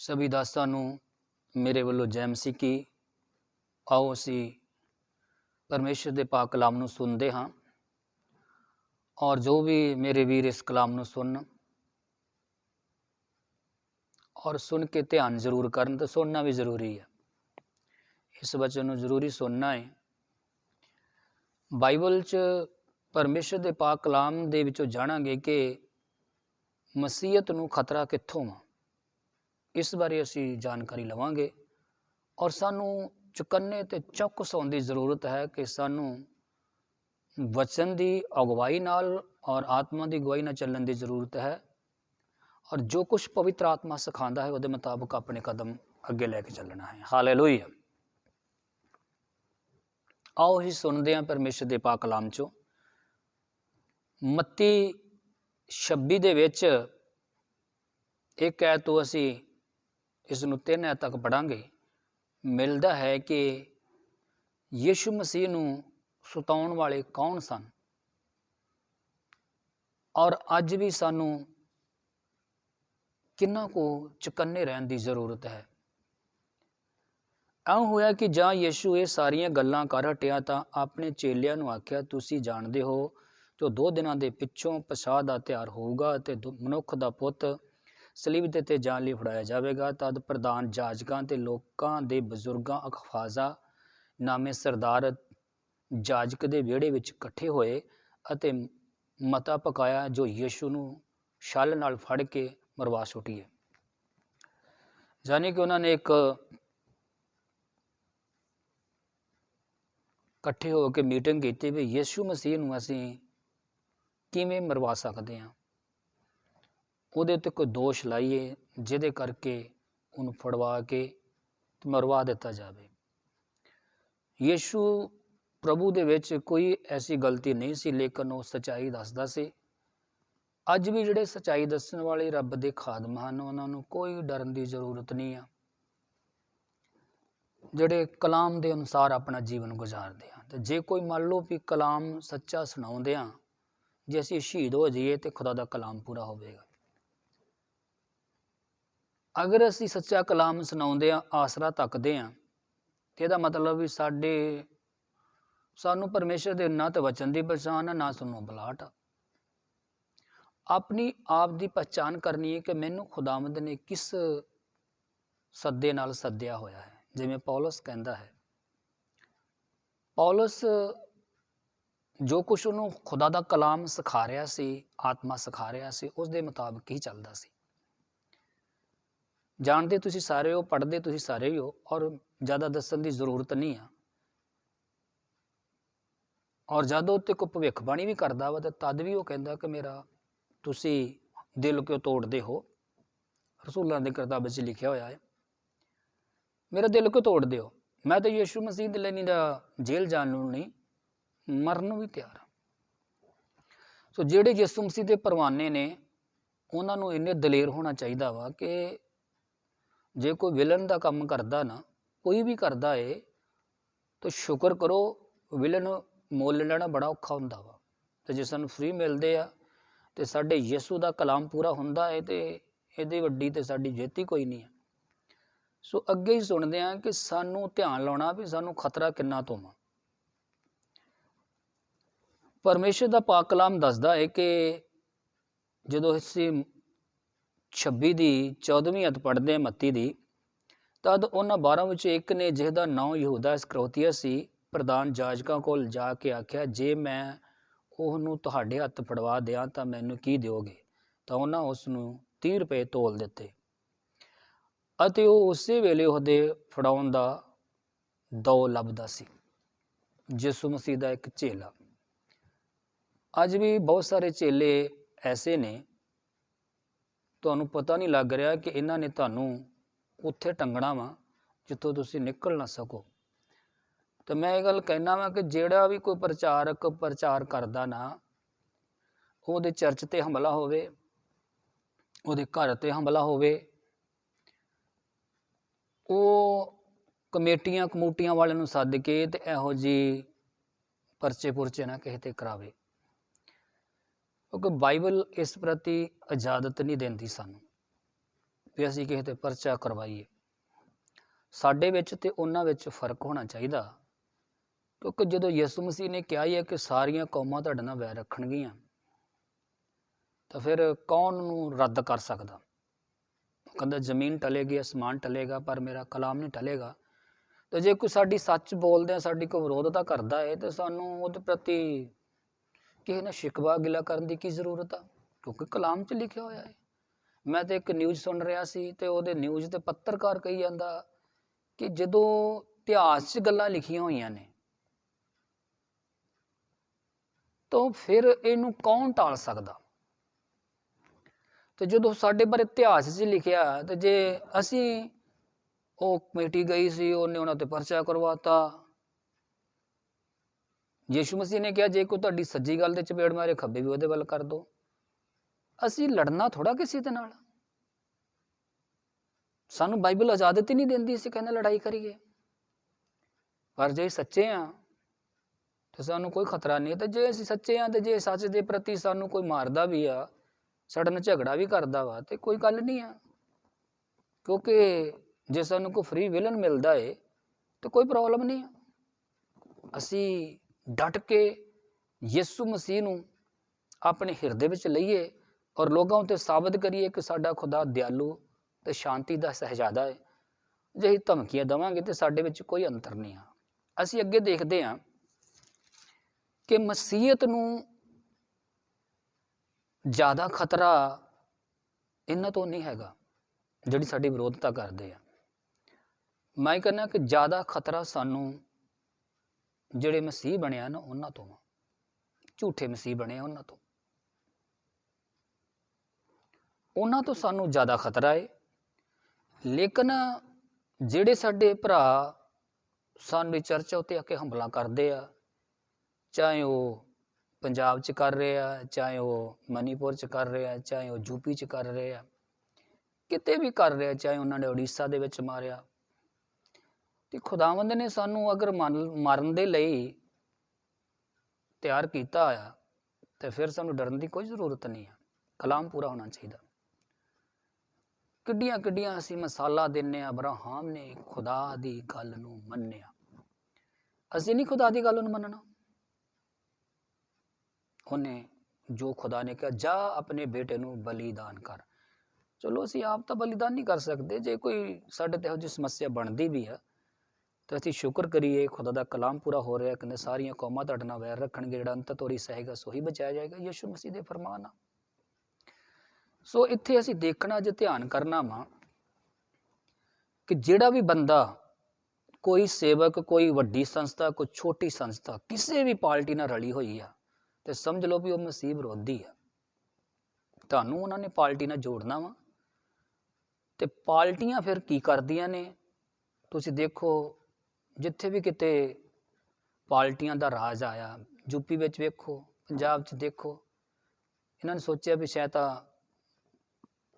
ਸਭੀ ਦਾਸਾਂ ਨੂੰ ਮੇਰੇ ਵੱਲੋਂ ਜੈ ਮਸੀਹ ਕੀ ਆਓ ਅਸੀਂ ਪਰਮੇਸ਼ਰ ਦੇ ਪਾਕ ਕਲਾਮ ਨੂੰ ਸੁਣਦੇ ਹਾਂ ਔਰ ਜੋ ਵੀ ਮੇਰੇ ਵੀਰ ਇਸ ਕਲਾਮ ਨੂੰ ਸੁਣਨ ਔਰ ਸੁਣ ਕੇ ਧਿਆਨ ਜ਼ਰੂਰ ਕਰਨ ਤਾਂ ਸੁਣਨਾ ਵੀ ਜ਼ਰੂਰੀ ਹੈ। ਇਸ ਵਚਨ ਨੂੰ ਜ਼ਰੂਰੀ ਸੁਣਨਾ ਹੈ। ਬਾਈਬਲ 'ਚ ਪਰਮੇਸ਼ਰ ਦੇ ਪਾਕ ਕਲਾਮ ਦੇ ਵਿੱਚੋਂ ਜਾਣਾਂਗੇ ਕਿ ਮਸੀਹਤ ਨੂੰ ਖਤਰਾ ਕਿੱਥੋਂ ਆ? ਇਸ ਬਾਰੇ ਅਸੀਂ ਜਾਣਕਾਰੀ ਲਵਾਂਗੇ। ਔਰ ਸਾਨੂੰ ਚੁਕੰਨੇ ਤੇ ਚੌਕਸ ਹੋਣ ਦੀ ਜ਼ਰੂਰਤ ਹੈ ਕਿ ਸਾਨੂੰ ਵਚਨ ਦੀ ਅਗਵਾਈ ਨਾਲ ਔਰ ਆਤਮਾ ਦੀ ਅਗਵਾਈ ਨਾਲ ਚੱਲਣ ਦੀ ਜ਼ਰੂਰਤ ਹੈ। ਔਰ ਜੋ ਕੁਝ ਪਵਿੱਤਰ ਆਤਮਾ ਸਿਖਾਉਂਦਾ ਹੈ, ਉਹਦੇ ਮੁਤਾਬਕ ਆਪਣੇ ਕਦਮ ਅੱਗੇ ਲੈ ਕੇ ਚੱਲਣਾ ਹੈ। ਹਾਲੇਲੂਇਆ ਆਓ ਹੀ ਸੁਣਦੇ ਹਾਂ ਪਰਮੇਸ਼ਰ ਦੇ ਪਾਕ ਕਲਾਮ ਚੋਂ। ਮੱਤੀ 26 ਦੇ ਵਿੱਚ ਇੱਕ ਐ ਤੋਂ ਅਸੀਂ ਇਸ ਨੂੰ ਤਿੰਨ ਐ ਤੱਕ ਪੜਾਂਗੇ ਮਿਲਦਾ ਹੈ ਕਿ ਯੀਸ਼ੂ ਮਸੀਹ ਨੂੰ ਸੁਤਾਉਣ ਵਾਲੇ ਕੌਣ ਸਨ? ਔਰ ਅੱਜ ਵੀ ਸਾਨੂੰ ਕਿੰਨਾ ਕੋ ਚੁਕੰਨੇ ਰਹਿਣ ਦੀ ਜ਼ਰੂਰਤ ਹੈ? ਐਂ ਹੋਇਆ ਕਿ ਜਾਂ ਯੀਸ਼ੂ ਇਹ ਸਾਰੀਆਂ ਗੱਲਾਂ ਕਰ ਹਟਿਆ ਤਾਂ ਆਪਣੇ ਚੇਲਿਆਂ ਨੂੰ ਆਖਿਆ, ਤੁਸੀਂ ਜਾਣਦੇ ਹੋ ਜੋ ਦੋ ਦਿਨਾਂ ਦੇ ਪਿੱਛੋਂ ਪਛਾਹ ਦਾ ਤਿਆਰ ਹੋਊਗਾ ਤੇ ਦੁ- ਮਨੁੱਖ ਦਾ ਪੁੱਤ ਸਲੀਬ ਦੇ ਤੇ ਜਾਨ ਲਈ ਫੜਾਇਆ ਜਾਵੇਗਾ। ਤਦ ਪ੍ਰਧਾਨ ਜਾਜਕਾਂ ਤੇ ਲੋਕਾਂ ਦੇ ਬਜ਼ੁਰਗਾਂ, ਅਖਫਾਜ਼ਾ ਨਾਮੇ ਸਰਦਾਰ ਜਾਜਕ ਦੇ ਵਿਹੜੇ ਵਿੱਚ ਇਕੱਠੇ ਹੋਏ ਅਤੇ ਮਤਾ ਪਕਾਇਆ ਜੋ ਯੀਸ਼ੂ ਨੂੰ ਛਲ ਨਾਲ ਫੜ ਕੇ ਮਰਵਾ ਸੁੱਟੀਏ ਜਾਨੀ ਕਿ ਉਹਨਾਂ ਨੇ ਇੱਕ ਇਕੱਠੇ ਹੋ ਕੇ ਮੀਟਿੰਗ ਕੀਤੀ ਵੀ ਯੀਸ਼ੂ ਮਸੀਹ ਨੂੰ ਅਸੀਂ ਕਿਵੇਂ ਮਰਵਾ ਸਕਦੇ ਹਾਂ? ਉਹਦੇ ਉੱਤੇ ਕੋਈ ਦੋਸ਼ ਲਾਈਏ, ਜਿਹਦੇ ਕਰਕੇ ਉਹਨੂੰ ਫੜਵਾ ਕੇ ਮਰਵਾ ਦਿੱਤਾ ਜਾਵੇ। ਯੀਸ਼ੂ ਪ੍ਰਭੂ ਦੇ ਵਿੱਚ ਕੋਈ ਐਸੀ ਗਲਤੀ ਨਹੀਂ ਸੀ, ਲੇਕਿਨ ਉਹ ਸਚਾਈ ਦੱਸਦਾ ਸੀ। ਅੱਜ ਵੀ ਜਿਹੜੇ ਸਚਾਈ ਦੱਸਣ ਵਾਲੇ ਰੱਬ ਦੇ ਖਾਦਮ ਹਨ, ਉਹਨਾਂ ਨੂੰ ਕੋਈ ਡਰਨ ਦੀ ਜ਼ਰੂਰਤ ਨਹੀਂ ਆ। ਜਿਹੜੇ ਕਲਾਮ ਦੇ ਅਨੁਸਾਰ ਆਪਣਾ ਜੀਵਨ ਗੁਜ਼ਾਰਦੇ ਆ, ਤੇ ਜੇ ਕੋਈ ਮੰਨ ਲਓ ਵੀ ਕਲਾਮ ਸੱਚਾ ਸੁਣਾਉਂਦੇ ਆ, ਜੇ ਅਸੀਂ ਸ਼ਹੀਦ ਹੋ ਜਾਈਏ ਤੇ ਖੁਦਾ ਦਾ ਕਲਾਮ ਪੂਰਾ ਹੋਵੇਗਾ। ਅਗਰ ਅਸੀਂ ਸੱਚਾ ਕਲਾਮ ਸੁਣਾਉਂਦੇ ਆ ਆਸਰਾ ਤੱਕਦੇ ਆ ਤੇ ਇਹਦਾ ਮਤਲਬ ਵੀ ਸਾਡੇ, ਸਾਨੂੰ ਪਰਮੇਸ਼ਰ ਦੇ ਨਾ ਤੇ ਵਚਨ ਦੀ ਪਛਾਣ ਆ, ਨਾ ਸੁਣੋ ਬਲਾਟ ਆ। ਆਪਣੀ ਆਪ ਦੀ ਪਛਾਣ ਕਰਨੀ ਹੈ ਕਿ ਮੈਨੂੰ ਖੁਦਾਵੰਦ ਨੇ ਕਿਸ ਸੱਦੇ ਨਾਲ ਸੱਦਿਆ ਹੋਇਆ ਹੈ, ਜਿਵੇਂ ਪੌਲਸ ਕਹਿੰਦਾ ਹੈ। ਪੌਲਸ ਜੋ ਕੁਝ ਉਹਨੂੰ ਖੁਦਾ ਦਾ ਕਲਾਮ ਸਿਖਾ ਰਿਹਾ ਸੀ, ਆਤਮਾ ਸਿਖਾ ਰਿਹਾ ਸੀ, ਉਸ ਦੇ ਮੁਤਾਬਕ ਹੀ ਚੱਲਦਾ ਸੀ। ਜਾਣਦੇ ਤੁਸੀਂ ਸਾਰੇ ਹੋ, ਪੜ੍ਹਦੇ ਤੁਸੀਂ ਸਾਰੇ ਹੀ ਹੋ ਔਰ ਜ਼ਿਆਦਾ ਦੱਸਣ ਦੀ ਜ਼ਰੂਰਤ ਨਹੀਂ ਆ। ਔਰ ਜਦੋਂ ਉੱਤੇ ਕੋਈ ਭਵਿੱਖਬਾਣੀ ਵੀ ਕਰਦਾ ਵਾ ਤਾਂ ਤਦ ਵੀ ਉਹ ਕਹਿੰਦਾ ਕਿ ਮੇਰਾ ਤੁਸੀਂ ਦਿਲ ਕਿਉਂ ਤੋੜਦੇ ਹੋ? ਰਸੂਲਾਂ ਦੇ ਕਿਤਾਬ ਵਿੱਚ ਲਿਖਿਆ ਹੋਇਆ ਹੈ, ਮੇਰਾ ਦਿਲ ਕਿਉਂ ਤੋੜਦੇ ਹੋ? ਮੈਂ ਤਾਂ ਯੀਸ਼ੂ ਮਸੀਹ ਦੇ ਲਈ ਨਹੀਂ ਦਾ ਜੇਲ੍ਹ ਜਾਣ ਨੂੰ ਨਹੀਂ, ਮਰਨ ਨੂੰ ਵੀ ਤਿਆਰ ਹਾਂ। ਸੋ ਜਿਹੜੇ ਯਿਸੂ ਮਸੀਹ ਦੇ ਪਰਵਾਨੇ ਨੇ, ਉਹਨਾਂ ਨੂੰ ਇੰਨੇ ਦਲੇਰ ਹੋਣਾ ਚਾਹੀਦਾ ਵਾ ਕਿ ਜੇ ਕੋਈ ਵਿਲਨ ਦਾ ਕੰਮ ਕਰਦਾ ਨਾ, ਕੋਈ ਵੀ ਕਰਦਾ ਏ, ਤਾਂ ਸ਼ੁਕਰ ਕਰੋ ਵਿਲਨ ਮੁੱਲ ਲੈਣਾ ਬੜਾ ਔਖਾ ਹੁੰਦਾ ਵਾ। ਤੇ ਜੇ ਸਾਨੂੰ ਫ੍ਰੀ ਮਿਲਦੇ ਆ, ਤੇ ਸਾਡੇ ਯਿਸੂ ਦਾ ਕਲਾਮ ਪੂਰਾ ਹੁੰਦਾ ਹੈ ਤੇ ਇਹਦੀ ਵੱਡੀ ਤੇ ਸਾਡੀ ਜਿੱਤ ਕੋਈ ਨਹੀਂ ਹੈ ਸੋ ਅੱਗੇ ਹੀ ਸੁਣਦੇ ਆ ਕਿ ਸਾਨੂੰ ਧਿਆਨ ਲਾਉਣਾ ਵੀ ਸਾਨੂੰ ਖਤਰਾ ਕਿੰਨਾ ਤੋਂ ਆ ਪਰਮੇਸ਼ਰ ਦਾ ਪਾਕ ਕਲਾਮ ਦੱਸਦਾ ਹੈ ਕਿ ਜਦੋਂ ਅਸੀਂ 26 ਦੀ 14ਵੀਂ ਅਧ ਪੜ੍ਹਦੇ ਮੱਤੀ ਦੀ। ਤਦ ਉਹਨਾਂ 12 ਵਿੱਚੋਂ ਇੱਕ ਨੇ ਜਿਹਦਾ ਨਾਂ ਯਹੂਦਾ ਇਸਕਰੋਤੀਆ ਸੀ, ਪ੍ਰਧਾਨ ਜਾਜਕਾਂ ਕੋਲ ਜਾ ਕੇ ਆਖਿਆ, ਜੇ ਮੈਂ ਉਹਨੂੰ ਤੁਹਾਡੇ ਹੱਥ ਫੜਵਾ ਦਿਆਂ ਤਾਂ ਮੈਨੂੰ ਕੀ ਦਿਓਗੇ? ਤਾਂ ਉਹਨਾਂ ਉਸ ਨੂੰ 30 ਰੁਪਏ ਤੋਲ ਦਿੱਤੇ। ਅਤੇ ਉਹ ਉਸੇ ਵੇਲੇ ਉਹਦੇ ਫੜਾਉਣ ਦਾ ਦੋ ਲੱਭਦਾ ਸੀ ਯਿਸੂ ਮਸੀਹ ਦਾ ਇੱਕ ਚੇਲਾ ਅੱਜ ਵੀ ਬਹੁਤ ਸਾਰੇ ਚੇਲੇ ਐਸੇ ਨੇ ਤੁਹਾਨੂੰ ਪਤਾ ਨਹੀਂ ਲੱਗ ਰਿਹਾ ਕਿ ਇਹਨਾਂ ਨੇ ਤੁਹਾਨੂੰ ਉੱਥੇ ਟੰਗਣਾ ਵਾ, ਜਿੱਥੋਂ ਤੁਸੀਂ ਨਿਕਲ ਨਾ ਸਕੋ। ਤਾਂ ਮੈਂ ਇਹ ਗੱਲ ਕਹਿਣਾ ਵਾਂ ਕਿ ਜਿਹੜਾ ਵੀ ਕੋਈ ਪ੍ਰਚਾਰਕ ਪ੍ਰਚਾਰ ਕਰਦਾ ਨਾ, ਉਹਦੇ ਚਰਚ ਤੇ ਹਮਲਾ ਹੋਵੇ, ਉਹਦੇ ਘਰ ਤੇ ਹਮਲਾ ਹੋਵੇ, ਉਹ ਕਮੇਟੀਆਂ ਕਮੂਟੀਆਂ ਵਾਲਿਆਂ ਨੂੰ ਸੱਦ ਕੇ ਤੇ ਇਹੋ ਜੀ ਪਰਚੇ ਪੁਰਚੇ ਨਾ ਕਿਸੇ ਤੇ ਕਰਾਵੇ। ਕਿਉਂਕਿ ਬਾਈਬਲ ਇਸ ਪ੍ਰਤੀ ਇਜਾਜ਼ਤ ਨਹੀਂ ਦਿੰਦੀ ਸਾਨੂੰ ਵੀ ਅਸੀਂ ਕਿਸੇ ਤੇ ਪਰਚਾ ਕਰਵਾਈਏ। ਸਾਡੇ ਵਿੱਚ ਤੇ ਉਹਨਾਂ ਵਿੱਚ ਫ਼ਰਕ ਹੋਣਾ ਚਾਹੀਦਾ। ਕਿਉਂਕਿ ਜਦੋਂ ਯਿਸੂ ਮਸੀਹ ਨੇ ਕਿਹਾ ਹੀ ਹੈ ਕਿ ਸਾਰੀਆਂ ਕੌਮਾਂ ਤੁਹਾਡੇ ਨਾਲ ਵੈਰ ਰੱਖਣਗੀਆਂ, ਤਾਂ ਫਿਰ ਕੌਣ ਨੂੰ ਰੱਦ ਕਰ ਸਕਦਾ? ਕਹਿੰਦਾ, ਜ਼ਮੀਨ ਟਲੇਗੀ, ਅਸਮਾਨ ਟਲੇਗਾ, ਪਰ ਮੇਰਾ ਕਲਾਮ ਨਹੀਂ ਟਲੇਗਾ। ਤੇ ਜੇ ਕੋਈ ਸਾਡੀ ਸੱਚ ਬੋਲਦੇ ਆ, ਸਾਡੀ ਕੋਈ ਵਿਰੋਧਤਾ ਕਰਦਾ ਹੈ ਤੇ ਸਾਨੂੰ ਉਹਦੇ ਪ੍ਰਤੀ ਕਿਸੇ ਨਾਲ ਸ਼ਿਕਵਾ ਗਿਲਾ ਕਰਨ ਦੀ ਕੀ ਜ਼ਰੂਰਤ ਆ? ਕਿਉਂਕਿ ਕਲਾਮ 'ਚ ਲਿਖਿਆ ਹੋਇਆ ਹੈ। ਮੈਂ ਤੇ ਇੱਕ ਨਿਊਜ਼ ਸੁਣ ਰਿਹਾ ਸੀ ਤੇ ਉਹਦੇ ਨਿਊਜ਼ ਤੇ ਪੱਤਰਕਾਰ ਕਹੀ ਜਾਂਦਾ ਕਿ ਜਦੋਂ ਇਤਿਹਾਸ 'ਚ ਗੱਲਾਂ ਲਿਖੀਆਂ ਹੋਈਆਂ ਨੇ, ਤਾਂ ਫਿਰ ਇਹਨੂੰ ਕੌਣ ਟਾਲ ਸਕਦਾ? ਤੇ ਜਦੋਂ ਸਾਡੇ ਬਾਰੇ ਇਤਿਹਾਸ 'ਚ ਲਿਖਿਆ, ਤੇ ਜੇ ਅਸੀਂ ਉਹ ਕਮੇਟੀ ਗਈ ਸੀ, ਉਹਨੇ ਉਹਨਾਂ ਤੇ ਪਰਚਾ ਕਰਵਾਤਾ ਯੀਸ਼ੂ ਮਸੀਹ ਨੇ ਕਿਹਾ, ਜੇ ਕੋਈ ਤੁਹਾਡੀ ਸੱਜੀ ਗੱਲ ਦੇ ਚਪੇੜ ਮਾਰੇ ਖੱਬੇ ਵੀ ਉਹਦੇ ਵੱਲ ਕਰ ਦੋ। ਅਸੀਂ ਲੜਨਾ ਥੋੜਾ ਕਿਸੇ ਦੇ ਨਾਲ। ਸਾਨੂੰ ਬਾਈਬਲ ਇਜਾਜ਼ਤ ਹੀ ਨਹੀਂ ਦਿੰਦੀ, ਅਸੀਂ ਕਹਿੰਦੇ ਲੜਾਈ ਕਰੀਏ। ਪਰ ਜੇ ਸੱਚੇ ਆ ਤੇ ਸਾਨੂੰ ਕੋਈ ਖਤਰਾ ਨਹੀਂ। ਤੇ ਜੇ ਅਸੀਂ ਸੱਚੇ ਆ ਤੇ ਜੇ ਸੱਚ ਦੇ ਪ੍ਰਤੀ ਸਾਨੂੰ ਕੋਈ ਮਾਰਦਾ ਵੀ ਆ, ਸਾਡੇ ਨਾਲ ਝਗੜਾ ਵੀ ਕਰਦਾ ਵਾ, ਤੇ ਕੋਈ ਗੱਲ ਨਹੀਂ ਆ। ਕਿਉਂਕਿ ਜੇ ਸਾਨੂੰ ਕੋਈ ਫ੍ਰੀ ਵਿਲਨ ਮਿਲਦਾ ਏ, ਤੇ ਕੋਈ ਪ੍ਰੋਬਲਮ ਨਹੀਂ ਆ। ਅਸੀਂ ਡਟ ਕੇ ਯਿਸੂ ਮਸੀਹ ਨੂੰ ਆਪਣੇ ਹਿਰਦੇ ਵਿੱਚ ਲਈਏ ਔਰ ਲੋਕਾਂ ਉੱਤੇ ਸਾਬਤ ਕਰੀਏ ਕਿ ਸਾਡਾ ਖੁਦਾ ਦਿਆਲੂ ਤੇ ਸ਼ਾਂਤੀ ਦਾ ਸਹਜਾਦਾ ਹੈ। ਜੇ ਅਸੀਂ ਧਮਕੀਆਂ ਦੇਵਾਂਗੇ ਤੇ ਸਾਡੇ ਵਿੱਚ ਕੋਈ ਅੰਤਰ ਨਹੀਂ ਆ। ਅਸੀਂ ਅੱਗੇ ਦੇਖਦੇ ਹਾਂ ਕਿ ਮਸੀਹਤ ਨੂੰ ਜ਼ਿਆਦਾ ਖਤਰਾ ਇਹਨਾਂ ਤੋਂ ਨਹੀਂ ਹੈਗਾ ਜਿਹੜੀ ਸਾਡੀ ਵਿਰੋਧਤਾ ਕਰਦੇ ਆ। ਮੈਂ ਕਹਿੰਦਾ ਕਿ ਜ਼ਿਆਦਾ ਖਤਰਾ ਸਾਨੂੰ ਜਿਹੜੇ ਮਸੀਹ ਬਣਿਆ ਨਾ ਉਹਨਾਂ ਤੋਂ। ਝੂਠੇ ਮਸੀਹ ਬਣੇ ਆ ਉਹਨਾਂ ਤੋਂ। ਉਹਨਾਂ ਤੋਂ ਸਾਨੂੰ ਜ਼ਿਆਦਾ ਖਤਰਾ ਹੈ ਲੇਕਿਨ ਜਿਹੜੇ ਸਾਡੇ ਭਰਾ ਸਾਨੂੰ ਚਰਚਾ ਉੱਤੇ ਆ ਕੇ ਹਮਲਾ ਕਰਦੇ ਆ, ਚਾਹੇ ਉਹ ਪੰਜਾਬ 'ਚ ਕਰ ਰਹੇ ਆ, ਚਾਹੇ ਉਹ ਮਨੀਪੁਰ 'ਚ ਕਰ ਰਹੇ ਆ, ਚਾਹੇ ਉਹ ਯੂਪੀ 'ਚ ਕਰ ਰਹੇ ਆ, ਕਿਤੇ ਵੀ ਕਰ ਰਹੇ ਆ, ਚਾਹੇ ਉਹਨਾਂ ਨੇ ਉੜੀਸਾ ਦੇ ਵਿੱਚ ਮਾਰਿਆ ਤੇ ਖੁਦਾਵੰਦ ਨੇ ਸਾਨੂੰ ਅਗਰ ਮਨ- ਮਾਰਨ ਦੇ ਲਈ ਤਿਆਰ ਕੀਤਾ ਆ, ਤੇ ਫਿਰ ਸਾਨੂੰ ਡਰਨ ਦੀ ਕੋਈ ਜ਼ਰੂਰਤ ਨਹੀਂ ਆ। ਕਲਾਮ ਪੂਰਾ ਹੋਣਾ ਚਾਹੀਦਾ। ਕਿੱਡੀਆਂ ਕਿੱਡੀਆਂ ਅਸੀਂ ਮਸਾਲਾ ਦਿੰਨੇ ਆ, ਅਬਰਾਹਮ ਨੇ ਖੁਦਾ ਦੀ ਗੱਲ ਨੂੰ ਮੰਨਿਆ। ਅਸੀਂ ਨਹੀਂ ਖੁਦਾ ਦੀ ਗੱਲ ਨੂੰ ਮੰਨਣਾ। ਉਹਨੇ ਜੋ ਖੁਦਾ ਨੇ ਕਿਹਾ, ਜਾ ਆਪਣੇ ਬੇਟੇ ਨੂੰ ਬਲੀਦਾਨ ਕਰ। ਚਲੋ ਅਸੀਂ ਆਪ ਤਾਂ ਬਲੀਦਾਨ ਨਹੀਂ ਕਰ ਸਕਦੇ। ਜੇ ਕੋਈ ਸਾਡੇ ਤੇ ਇਹੋ ਜਿਹੀ ਸਮੱਸਿਆ ਬਣਦੀ ਵੀ ਆ ਤਾਂ ਅਸੀਂ ਸ਼ੁਕਰ ਕਰੀਏ ਖੁਦਾ ਦਾ ਕਲਾਮ ਪੂਰਾ ਹੋ ਰਿਹਾ ਕਹਿੰਦੇ ਸਾਰੀਆਂ ਕੌਮਾਂ ਤੁਹਾਡੇ ਨਾਲ ਵੈਰ ਰੱਖਣਗੇ, ਜਿਹੜਾ ਅੰਤ ਤੋਰੀ ਸਹੇਗਾ, ਸੋਹੀ ਬਚਾਇਆ ਜਾਏਗਾ, ਯਿਸੂ ਮਸੀਹ ਦੇ ਫਰਮਾਨ ਆ ਸੋ ਇੱਥੇ ਅਸੀਂ ਦੇਖਣਾ ਜੇ ਧਿਆਨ ਕਰਨਾ ਵਾ ਕਿ ਜਿਹੜਾ ਵੀ ਬੰਦਾ, ਕੋਈ ਸੇਵਕ, ਕੋਈ ਵੱਡੀ ਸੰਸਥਾ, ਕੋਈ ਛੋਟੀ ਸੰਸਥਾ, ਕਿਸੇ ਵੀ ਪਾਰਟੀ ਨਾਲ ਰਲੀ ਹੋਈ ਆ, ਤੇ ਸਮਝ ਲਓ ਵੀ ਉਹ ਮਸੀਹ ਵਿਰੋਧੀ ਆ। ਤੁਹਾਨੂੰ ਉਹਨਾਂ ਨੇ ਪਾਰਟੀ ਨਾਲ ਜੋੜਨਾ ਵਾ। ਤੇ ਪਾਰਟੀਆਂ ਫਿਰ ਕੀ ਕਰਦੀਆਂ ਨੇ? ਤੁਸੀਂ ਦੇਖੋ ਜਿੱਥੇ ਵੀ ਕਿਤੇ ਪਾਰਟੀਆਂ ਦਾ ਰਾਜ ਆਇਆ ਯੂਪੀ ਵਿੱਚ ਵੇਖੋ, ਪੰਜਾਬ 'ਚ ਦੇਖੋ, ਇਹਨਾਂ ਨੇ ਸੋਚਿਆ ਵੀ ਸ਼ਾਇਦ ਤਾਂ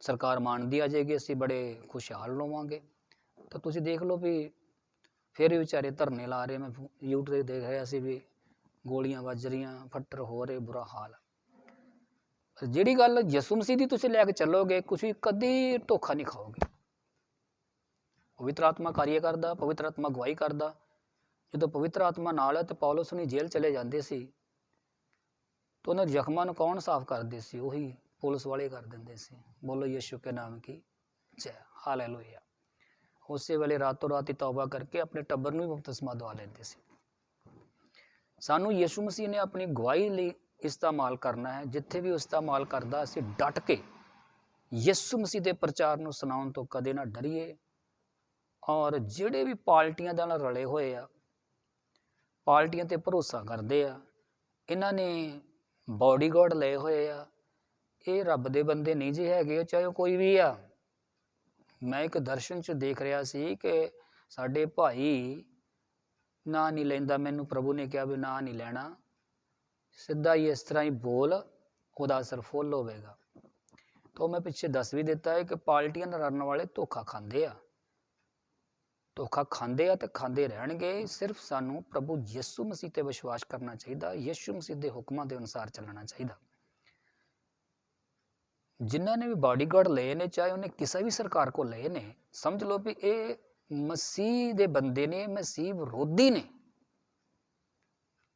ਸਰਕਾਰ ਮੰਨਦੀ ਆ ਜਾਏਗੀ, ਅਸੀਂ ਬੜੇ ਖੁਸ਼ਹਾਲ ਹੋਵਾਂਗੇ ਤਾਂ ਤੁਸੀਂ ਦੇਖ ਲਓ ਵੀ ਫਿਰ ਵੀ ਵਿਚਾਰੇ ਧਰਨੇ ਲਾ ਰਹੇ, ਮੈਂ YouTube ਤੇ ਦੇਖ ਰਿਹਾ ਸੀ ਵੀ ਗੋਲੀਆਂ ਵੱਜ ਰਹੀਆਂ ਫੱਟਰ ਹੋ ਰਹੇ, ਬੁਰਾ ਹਾਲ। ਜਿਹੜੀ ਗੱਲ ਯਿਸੂ ਮਸੀਹ ਦੀ ਤੁਸੀਂ ਲੈ ਕੇ ਚੱਲੋਗੇ ਤੁਸੀਂ ਕਦੀ ਧੋਖਾ ਨਹੀਂ ਖਾਓਗੇ। ਪਵਿੱਤਰ ਆਤਮਾ ਕਾਰਜ ਕਰਦਾ, ਪਵਿੱਤਰ ਆਤਮਾ ਗਵਾਹੀ ਕਰਦਾ। ਜਦੋਂ ਪਵਿੱਤਰ ਆਤਮਾ ਨਾਲ ਹੈ ਤੇ ਪੌਲਸ ਨੂੰ ਜੇਲ੍ਹ ਚਲੇ ਜਾਂਦੇ ਸੀ, ਤਾਂ ਉਹਨਾਂ ਜ਼ਖਮਾਂ ਨੂੰ ਕੌਣ ਸਾਫ਼ ਕਰਦੇ ਸੀ? ਉਹੀ ਪੁਲਿਸ ਵਾਲੇ ਕਰ ਦਿੰਦੇ ਸੀ। ਬੋਲੋ ਯਿਸੂ ਕੇ ਨਾਮ ਕੀ? ਜੈ। ਹਾਲੇਲੂਇਆ। ਉਸੇ ਵੇਲੇ ਰਾਤੋਂ ਰਾਤ ਹੀ ਤੌਬਾ ਕਰਕੇ ਆਪਣੇ ਟੱਬਰ ਨੂੰ ਵੀ ਬਪਤਿਸਮਾ ਦਵਾ ਲੈਂਦੇ ਸੀ। ਸਾਨੂੰ ਯਿਸੂ ਮਸੀਹ ਨੇ ਆਪਣੀ ਗਵਾਹੀ ਲਈ ਇਸਤੇਮਾਲ ਕਰਨਾ ਹੈ। ਜਿੱਥੇ ਵੀ ਇਸਤੇਮਾਲ ਕਰਦਾ, ਅਸੀਂ ਡਟ ਕੇ ਯਿਸੂ ਮਸੀਹ ਦੇ ਪ੍ਰਚਾਰ ਨੂੰ ਸੁਣਾਉਣ ਤੋਂ ਕਦੇ ਨਾ ਡਰੀਏ। ਔਰ ਜਿਹੜੇ ਵੀ ਪਾਰਟੀਆਂ ਦੇ ਨਾਲ ਰਲੇ ਹੋਏ ਆ, ਪਾਰਟੀਆਂ ਤੇ ਭਰੋਸਾ ਕਰਦੇ ਆ, ਇਹਨਾਂ ਨੇ ਬਾਡੀਗਾਰਡ ਲਏ ਹੋਏ ਆ, ਇਹ ਰੱਬ ਦੇ ਬੰਦੇ ਨਹੀਂ ਜੇ ਹੈਗੇ ਚਾਹੇ ਉਹ ਕੋਈ ਵੀ ਆ। ਮੈਂ ਇੱਕ ਦਰਸ਼ਨ 'ਚ ਦੇਖ ਰਿਹਾ ਸੀ ਕਿ ਸਾਡੇ ਭਾਈ ਨਾਂ ਨਹੀਂ ਲੈਂਦਾ, ਮੈਨੂੰ ਪ੍ਰਭੂ ਨੇ ਕਿਹਾ ਵੀ ਨਾਂ ਨਹੀਂ ਲੈਣਾ। ਸਿੱਧਾ ਹੀ ਇਸ ਤਰ੍ਹਾਂ ਹੀ ਬੋਲ, ਉਹਦਾ ਅਸਰ ਫੁੱਲ ਹੋਵੇਗਾ। ਤਾਂ ਮੈਂ ਪਿੱਛੇ ਦੱਸ ਵੀ ਦਿੱਤਾ ਹੈ ਕਿ ਪਾਰਟੀਆਂ ਨਾਲ ਰਲਣ ਵਾਲੇ ਧੋਖਾ ਖਾਂਦੇ ਆ। ਧੋਖਾ ਖਾਂਦੇ ਆ ਤੇ ਖਾਂਦੇ ਰਹਿਣਗੇ। ਸਿਰਫ ਸਾਨੂੰ ਪ੍ਰਭੂ ਯਿਸੂ ਮਸੀਹ ਤੇ ਵਿਸ਼ਵਾਸ ਕਰਨਾ ਚਾਹੀਦਾ, ਯਿਸੂ ਮਸੀਹ ਦੇ ਹੁਕਮਾਂ ਦੇ ਅਨੁਸਾਰ ਚੱਲਣਾ ਚਾਹੀਦਾ। ਜਿਨ੍ਹਾਂ ਨੇ ਵੀ ਬਾਡੀਗਾਰਡ ਲਏ ਨੇ, ਚਾਹੇ ਉਹਨੇ ਕਿਸੇ ਵੀ ਸਰਕਾਰ ਕੋ ਲਏ ਨੇ, ਸਮਝ ਲਓ ਵੀ ਇਹ ਮਸੀਹ ਦੇ ਬੰਦੇ ਨੇ, ਮਸੀਹ ਵਿਰੋਧੀ ਨੇ।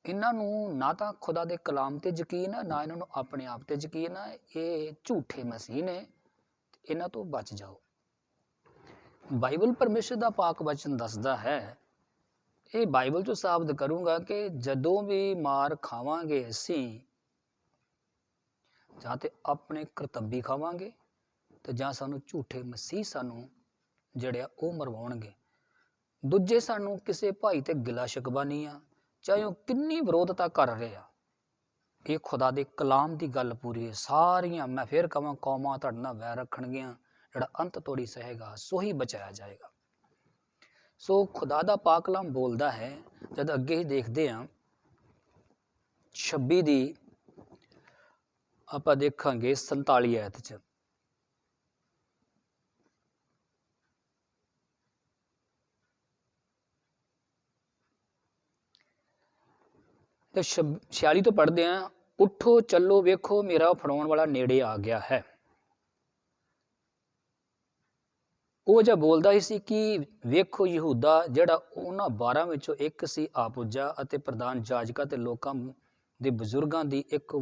ਇਹਨਾਂ ਨੂੰ ਨਾ ਤਾਂ ਖੁਦਾ ਦੇ ਕਲਾਮ ਤੇ ਯਕੀਨ ਹੈ ਨਾ ਇਹਨਾਂ ਨੂੰ ਆਪਣੇ ਆਪ ਤੇ ਯਕੀਨ ਹੈ ਇਹ ਝੂਠੇ ਮਸੀਹ ਨੇ ਇਹਨਾਂ ਤੋਂ ਬਚ ਜਾਓ। ਬਾਈਬਲ ਪਰਮੇਸ਼ਰ ਦਾ ਪਾਕ ਵਚਨ ਦੱਸਦਾ ਹੈ, ਇਹ ਬਾਈਬਲ ਤੋਂ ਸਾਬਤ ਕਰੂੰਗਾ ਕਿ ਜਦੋਂ ਵੀ ਮਾਰ ਖਾਵਾਂਗੇ ਅਸੀਂ, ਜਾਂ ਤੇ ਆਪਣੇ ਕਰਤੱਬੀ ਖਾਵਾਂਗੇ, ਤੇ ਜਾਂ ਸਾਨੂੰ ਝੂਠੇ ਮਸੀਹ ਸਾਨੂੰ ਜਿਹੜੇ ਆ ਉਹ ਮਰਵਾਉਣਗੇ। ਦੂਜੇ ਸਾਨੂੰ ਕਿਸੇ ਭਾਈ ਤੇ ਗਿਲਾ ਸ਼ਿਕਵਾ ਨਹੀਂ ਆ, ਚਾਹੇ ਉਹ ਕਿੰਨੀ ਵਿਰੋਧਤਾ ਕਰ ਰਹੇ ਆ। ਇਹ ਖੁਦਾ ਦੇ ਕਲਾਮ ਦੀ ਗੱਲ ਪੂਰੀ ਹੈ, ਸਾਰੀਆਂ ਮੈਂ ਫੇਰ ਕਹਾਂ ਕੌਮਾਂ ਤੁਹਾਡੇ ਨਾਲ ਵੈਰ ਰੱਖਣਗੀਆਂ ਜਿਹੜਾ ਅੰਤ ਤੋੜੀ ਸਹੇਗਾ ਸੋ ਹੀ ਬਚਾਇਆ ਜਾਏਗਾ ਸੋ ਖੁਦਾ ਦਾ ਪਾਕ ਕਲਾਮ ਬੋਲਦਾ ਹੈ ਜਦ ਅੱਗੇ ਹੀ ਦੇਖਦੇ ਹਾਂ 26 ਦੀ ਆਪਾਂ ਦੇਖਾਂਗੇ 47 ਆਇਤ ਚ ਤੇ 46 ਤੋਂ ਪੜ੍ਹਦੇ ਆਂ ਉਠੋ ਚੱਲੋ ਵੇਖੋ ਮੇਰਾ ਫੜਾਉਣ ਵਾਲਾ ਨੇੜੇ ਆ ਗਿਆ ਹੈ ਉਹ ਜਿਹਾ ਬੋਲਦਾ ਹੀ ਸੀ ਕਿ ਵੇਖੋ ਯਹੂਦਾ, ਜਿਹੜਾ ਉਹਨਾਂ 12 ਵਿੱਚੋਂ ਇੱਕ ਸੀ ਆਪੂਜਾ ਅਤੇ ਪ੍ਰਧਾਨ ਜਾਜਕਾਂ ਤੇ ਲੋਕਾਂ ਦੇ ਬਜ਼ੁਰਗਾਂ ਦੀ ਇੱਕ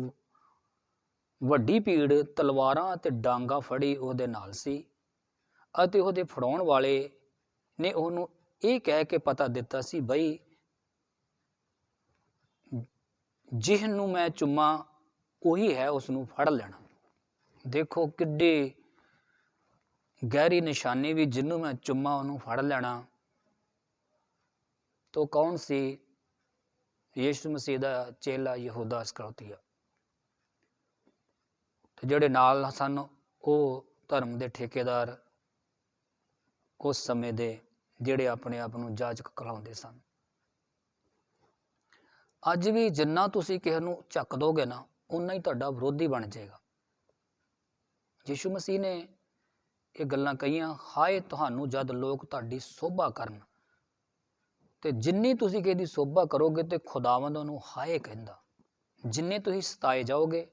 ਵੱਡੀ ਭੀੜ, ਤਲਵਾਰਾਂ ਤੇ ਡਾਂਗਾ ਫੜੀ ਉਹਦੇ ਨਾਲ ਸੀ ਅਤੇ ਉਹਦੇ ਫੜਾਉਣ ਵਾਲੇ ਨੇ ਉਹਨੂੰ ਇਹ ਕਹਿ ਕੇ ਪਤਾ ਦਿੱਤਾ ਸੀ, ਬਈ ਜਿਹ ਨੂੰ ਮੈਂ ਚੁੰਮਾ, ਉਹੀ ਹੈ ਉਸ ਨੂੰ ਫੜ ਲੈਣਾ। ਦੇਖੋ ਕਿੱਡੇ ਗਹਿਰੀ ਨਿਸ਼ਾਨੀ ਵੀ ਜਿਹਨੂੰ ਮੈਂ ਚੁੰਮਾ ਉਹਨੂੰ ਫੜ ਲੈਣਾ। ਤੋ ਕੌਣ ਸੀ? ਯੀਸ਼ੂ ਮਸੀਹ ਦਾ ਚੇਲਾ ਯਹੂਦਾ ਇਸਕਰੋਤੀਆ ਤੇ ਜਿਹੜੇ ਨਾਲ ਸਨ, ਉਹ ਧਰਮ ਦੇ ਠੇਕੇਦਾਰ ਉਸ ਸਮੇਂ ਦੇ ਜਿਹੜੇ ਆਪਣੇ ਆਪ ਨੂੰ ਜਾਜਕ ਕਹਾਉਂਦੇ ਸਨ। ਅੱਜ ਵੀ ਜਿੰਨਾ ਤੁਸੀਂ ਕਿਸੇ ਨੂੰ ਚੱਕ ਦੋਗੇ ਨਾ ਉਨਾ ਹੀ ਤੁਹਾਡਾ ਵਿਰੋਧੀ ਬਣ ਜਾਏਗਾ। ਯੀਸ਼ੂ ਮਸੀਹ ਨੇ ਇਹ ਗੱਲਾਂ ਕਹੀਆਂ, ਹਾਏ ਤੁਹਾਨੂੰ ਜਦ ਲੋਕ ਤੁਹਾਡੀ ਸੋਭਾ ਕਰਨ। ਤੇ ਜਿੰਨੀ ਤੁਸੀਂ ਕਿਸੇ ਦੀ ਸੋਭਾ ਕਰੋਗੇ ਤੇ ਖੁਦਾਵੰਦ ਉਹਨੂੰ ਹਾਏ ਕਹਿੰਦਾ। ਜਿੰਨੇ ਤੁਸੀਂ ਸਤਾਏ ਜਾਓਗੇ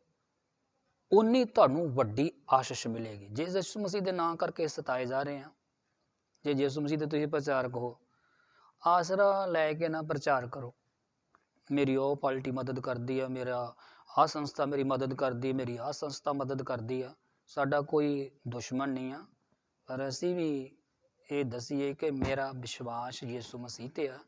ਉਨੀ ਤੁਹਾਨੂੰ ਵੱਡੀ ਆਸ਼ੀਸ਼ ਮਿਲੇਗੀ। ਜੇ ਯਿਸੂ ਮਸੀਹ ਦੇ ਨਾਂ ਕਰਕੇ ਸਤਾਏ ਜਾ ਰਹੇ ਆ ਜੇ ਯਿਸੂ ਮਸੀਹ ਦੇ ਤੁਸੀਂ ਪ੍ਰਚਾਰਕ ਹੋ ਆਸਰਾ ਲੈ ਕੇ ਨਾ ਪ੍ਰਚਾਰ ਕਰੋ। ਮੇਰੀ ਉਹ ਪਾਰਟੀ ਮਦਦ ਕਰਦੀ ਆ, ਮੇਰਾ ਆਹ ਸੰਸਥਾ ਮੇਰੀ ਮਦਦ ਕਰਦੀ ਮੇਰੀ ਆਹ ਸੰਸਥਾ ਮਦਦ ਕਰਦੀ ਆ। ਸਾਡਾ ਕੋਈ ਦੁਸ਼ਮਣ ਨਹੀਂ ਆ। ਪਰ ਅਸੀਂ ਵੀ ਇਹ ਦਸੀਏ ਕਿ ਮੇਰਾ ਵਿਸ਼ਵਾਸ ਯੀਸ਼ੂ ਮਸੀਹ ਤੇ ਆ।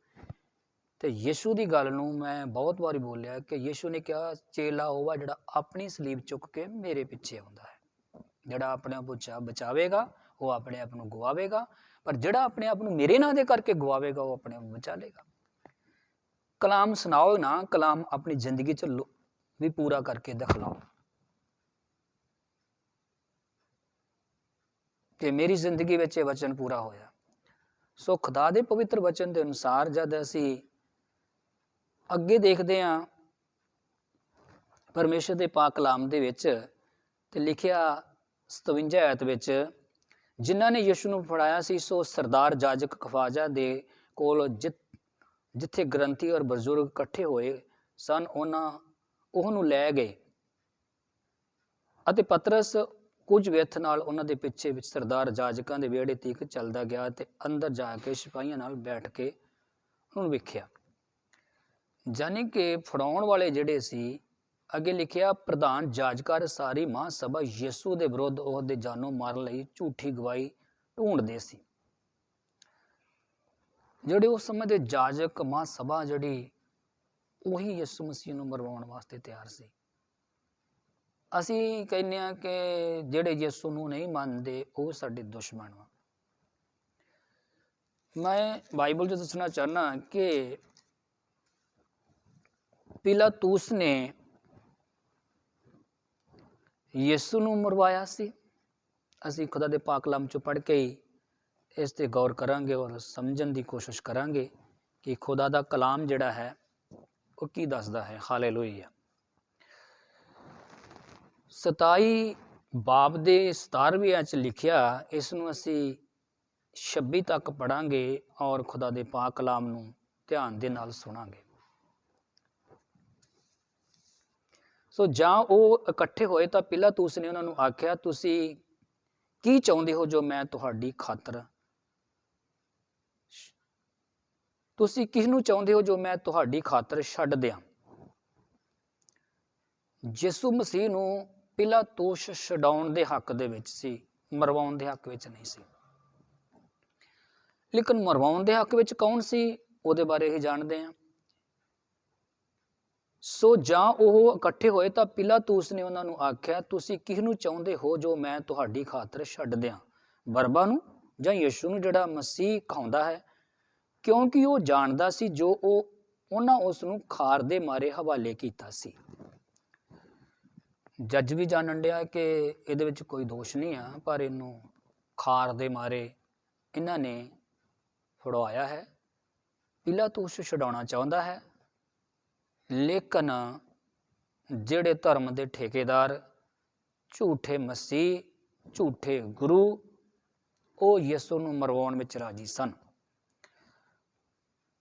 ਤੇ ਯੀਸ਼ੂ ਦੀ ਗੱਲ ਨੂੰ ਮੈਂ ਬਹੁਤ ਵਾਰੀ ਬੋਲਿਆ ਕਿ ਯੀਸ਼ੂ ਨੇ ਕਿਹਾ, ਚੇਲਾ ਉਹ ਆ ਜਿਹੜਾ ਆਪਣੀ ਸਲੀਬ ਚੁੱਕ ਕੇ ਮੇਰੇ ਪਿੱਛੇ ਆਉਂਦਾ ਹੈ। ਜਿਹੜਾ ਆਪਣੇ ਆਪ ਨੂੰ ਬਚਾਵੇਗਾ, ਉਹ ਆਪਣੇ ਆਪ ਨੂੰ ਗਵਾਵੇਗਾ। ਪਰ ਜਿਹੜਾ ਆਪਣੇ ਆਪ ਨੂੰ ਮੇਰੇ ਨਾਂ ਦੇ ਕਰਕੇ ਗਵਾਵੇਗਾ, ਉਹ ਆਪਣੇ ਆਪ ਨੂੰ ਬਚਾ ਲੇਗਾ ਕਲਾਮ ਸੁਣਾਓ ਨਾ, ਕਲਾਮ ਆਪਣੀ ਜ਼ਿੰਦਗੀ ਚ ਵੀ ਪੂਰਾ ਕਰਕੇ ਦਿਖਲਾਓ। ਕਿ ਮੇਰੀ ਜ਼ਿੰਦਗੀ ਵਿੱਚ ਇਹ ਵਚਨ ਪੂਰਾ ਹੋਇਆ। ਸੋ ਖੁਦਾ ਦੇ ਪਵਿੱਤਰ ਵਚਨ ਦੇ ਅਨੁਸਾਰ ਜਦ ਅਸੀਂ ਅੱਗੇ ਦੇਖਦੇ ਹਾਂ, ਪਰਮੇਸ਼ਰ ਦੇ ਪਾਕ ਕਲਾਮ ਦੇ ਵਿੱਚ ਤੇ ਲਿਖਿਆ 57 ਆਇਤ ਵਿੱਚ, ਜਿਨ੍ਹਾਂ ਨੇ ਯਿਸੂ ਨੂੰ ਫੜਾਇਆ ਸੀ, ਸੋ ਸਰਦਾਰ ਜਾਜਕ ਖਵਾਜ਼ਾ ਦੇ ਕੋਲ ਜਿ- ਜਿੱਥੇ ਗ੍ਰੰਥੀ ਔਰ ਬਜ਼ੁਰਗ ਇਕੱਠੇ ਹੋਏ ਸਨ, ਉਹਨਾਂ ਉਹਨੂੰ ਲੈ ਗਏ। ਅਤੇ ਪਤਰਸ ਕੁਝ ਵਿਅਥ ਨਾਲ ਉਹਨਾਂ ਦੇ ਪਿੱਛੇ ਵਿੱਚ ਸਰਦਾਰ ਜਾਜਕਾਂ ਦੇ ਵਿਹੜੇ ਤੀਕ ਚੱਲਦਾ ਗਿਆ ਤੇ ਅੰਦਰ ਜਾ ਕੇ ਸਿਪਾਹੀਆਂ ਨਾਲ ਬੈਠ ਕੇ ਉਹਨੂੰ ਵੇਖਿਆ। ਜਾਨੀ ਕਿ ਫੜਾਉਣ ਵਾਲੇ ਜਿਹੜੇ ਸੀ, ਅੱਗੇ ਲਿਖਿਆ, ਪ੍ਰਧਾਨ ਜਾਜਕਾਰ ਸਾਰੀ ਮਹਾਂ ਸਭਾ ਯਿਸੂ ਦੇ ਵਿਰੁੱਧ ਉਹਦੇ ਜਾਨੋਂ ਮਾਰਨ ਲਈ ਝੂਠੀ ਗਵਾਹੀ ਢੂੰਡਦੇ ਸੀ। ਜਿਹੜੇ ਉਸ ਸਮੇਂ ਦੇ ਜਾਜਕ ਮਹਾਂ ਸਭਾ ਜਿਹੜੀ, ਉਹੀ ਯਿਸੂ ਮਸੀਹ ਨੂੰ ਮਰਵਾਉਣ ਵਾਸਤੇ ਤਿਆਰ ਸੀ। ਅਸੀਂ ਕਹਿੰਦੇ ਆ ਕਿ ਜਿਹੜੇ ਯਿਸੂ ਨੂੰ ਨਹੀਂ ਮੰਨਦੇ, ਉਹ ਸਾਡੇ ਦੁਸ਼ਮਣ ਵਾ। ਮੈਂ ਬਾਈਬਲ 'ਚ ਦੱਸਣਾ ਚਾਹਨਾ ਕਿ ਪਿਲਾਤੂਸ ਨੇ ਯਿਸੂ ਨੂੰ ਮਰਵਾਇਆ ਸੀ। ਅਸੀਂ ਖੁਦਾ ਦੇ ਪਾਕ ਕਲਾਮ ਚੋਂ ਪੜ੍ਹ ਕੇ ਹੀ ਇਸ ਤੇ ਗੌਰ ਕਰਾਂਗੇ ਔਰ ਸਮਝਣ ਦੀ ਕੋਸ਼ਿਸ਼ ਕਰਾਂਗੇ ਕਿ ਖੁਦਾ ਦਾ ਕਲਾਮ ਜਿਹੜਾ ਹੈ, ਉਹ ਕੀ ਦੱਸਦਾ ਹੈ? ਹਾਲੇਲੂਇਆ। 27 ਬਾਬ ਦੇ 17ਵੇਂ ਚ ਲਿਖਿਆ ਇਸ ਨੂੰ ਅਸੀਂ 26 ਤੱਕ ਪੜਾਂਗੇ ਔਰ ਖੁਦਾ ਦੇ ਪਾਕ ਕਲਾਮ ਨੂੰ ਧਿਆਨ ਦੇ ਨਾਲ ਸੁਣਾਂਗੇ। ਸੋ ਜਾਂ ਉਹ ਇਕੱਠੇ ਹੋਏ ਤਾਂ ਪਹਿਲਾਂ ਪਿਲਾਤੂਸ ਨੇ ਉਹਨਾਂ ਨੂੰ ਆਖਿਆ, ਤੁਸੀਂ ਕੀ ਚਾਹੁੰਦੇ ਹੋ ਜੋ ਮੈਂ ਤੁਹਾਡੀ ਖਾਤਰ ਤੁਸੀਂ ਕਿਸ ਨੂੰ ਚਾਹੁੰਦੇ ਹੋ ਜੋ ਮੈਂ ਤੁਹਾਡੀ ਖਾਤਰ ਛੱਡ ਦਿਆਂ? ਯਿਸੂ ਮਸੀਹ ਨੂੰ ਪਿਲਾਤੂਸ ਛਡਾਉਣ ਦੇ ਹੱਕ ਦੇ ਵਿੱਚ ਸੀ, ਮਰਵਾਉਣ ਦੇ ਹੱਕ ਵਿੱਚ ਨਹੀਂ ਸੀ। ਲੇਕਿਨ ਮਰਵਾਉਣ ਦੇ ਹੱਕ ਵਿੱਚ ਕੌਣ ਸੀ, ਉਹਦੇ ਬਾਰੇ ਹੀ ਜਾਣਦੇ ਹਾਂ। ਸੋ ਜਾਂ ਉਹ ਇਕੱਠੇ ਹੋਏ ਤਾਂ ਪਿਲਾਤੂਸ ਨੇ ਉਹਨਾਂ ਨੂੰ ਆਖਿਆ, ਤੁਸੀਂ ਕਿਸ ਨੂੰ ਚਾਹੁੰਦੇ ਹੋ ਜੋ ਮੈਂ ਤੁਹਾਡੀ ਖਾਤਰ ਛੱਡ ਦਿਆਂ? ਬਰਬਾ ਨੂੰ ਜਾਂ ਯਿਸੂ ਨੂੰ ਜਿਹੜਾ ਮਸੀਹ ਕਹਾਉਂਦਾ ਹੈ? ਕਿਉਂਕਿ ਉਹ ਜਾਣਦਾ ਸੀ ਜੋ ਉਹ ਉਹਨਾਂ ਉਸ ਨੂੰ ਖਾਰ ਦੇ ਮਾਰੇ ਹਵਾਲੇ ਕੀਤਾ ਸੀ। ਜੱਜ ਵੀ ਜਾਣਨ ਡਿਆ ਕਿ ਇਹਦੇ ਵਿੱਚ ਕੋਈ ਦੋਸ਼ ਨਹੀਂ ਆ, ਪਰ ਇਹਨੂੰ ਖਾਰ ਦੇ ਮਾਰੇ ਇਹਨਾਂ ਨੇ ਫੜਵਾਇਆ ਹੈ। ਪਿਲਾਤੂਸ ਛਡਾਉਣਾ ਚਾਹੁੰਦਾ ਹੈ, ਲੇਕਿਨ ਜਿਹੜੇ ਧਰਮ ਦੇ ਠੇਕੇਦਾਰ ਝੂਠੇ ਮਸੀਹ, ਝੂਠੇ ਗੁਰੂ, ਉਹ ਯਿਸੂ ਨੂੰ ਮਰਵਾਉਣ ਵਿੱਚ ਰਾਜੀ ਸਨ।